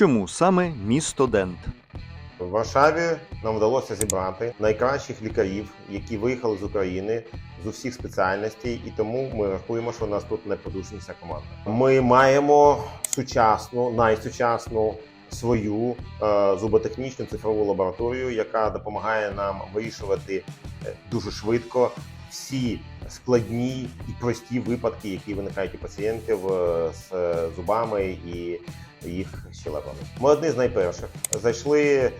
Чому саме місто Дент? В Варшаві нам вдалося зібрати найкращих лікарів, які виїхали з України з усіх спеціальностей, і тому ми рахуємо, що у нас тут найподушніша команда. Ми маємо сучасну, найсучасну свою е, зуботехнічну цифрову лабораторію, яка допомагає нам вирішувати е, дуже швидко всі складні і прості випадки, які виникають у пацієнтів е, з е, зубами і їх щелепами. Ми одні з найперших зайшли е,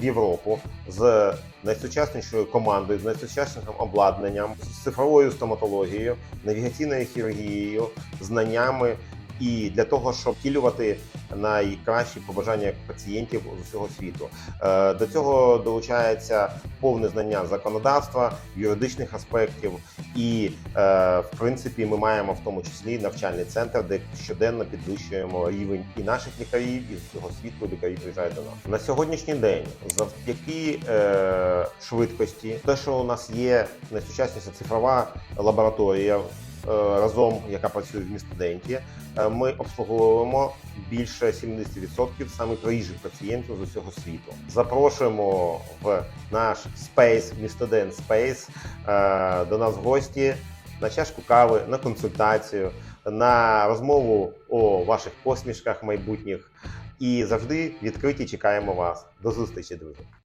в Європу з найсучаснішою командою, з найсучаснішим обладнанням, з цифровою стоматологією, навігаційною хірургією, знаннями. І для того, щоб втілювати найкращі побажання пацієнтів з усього світу, Е, до цього долучається повне знання законодавства, юридичних аспектів, і е, в принципі ми маємо в тому числі навчальний центр, де щоденно підвищуємо рівень і наших лікарів, і з всього світу лікарі приїжджають до нас на сьогоднішній день. Завдяки е, швидкості, те, що у нас є найсучасніша цифрова лабораторія. Е, Разом, яка працює в містоденті, е, ми обслуговуємо більше 70% саме приїжджих пацієнтів з усього світу. Запрошуємо в наш Space, містодент Space, е, до нас в гості на чашку кави, на консультацію, на розмову о ваших посмішках майбутніх. І завжди відкриті чекаємо вас. До зустрічі, друзі!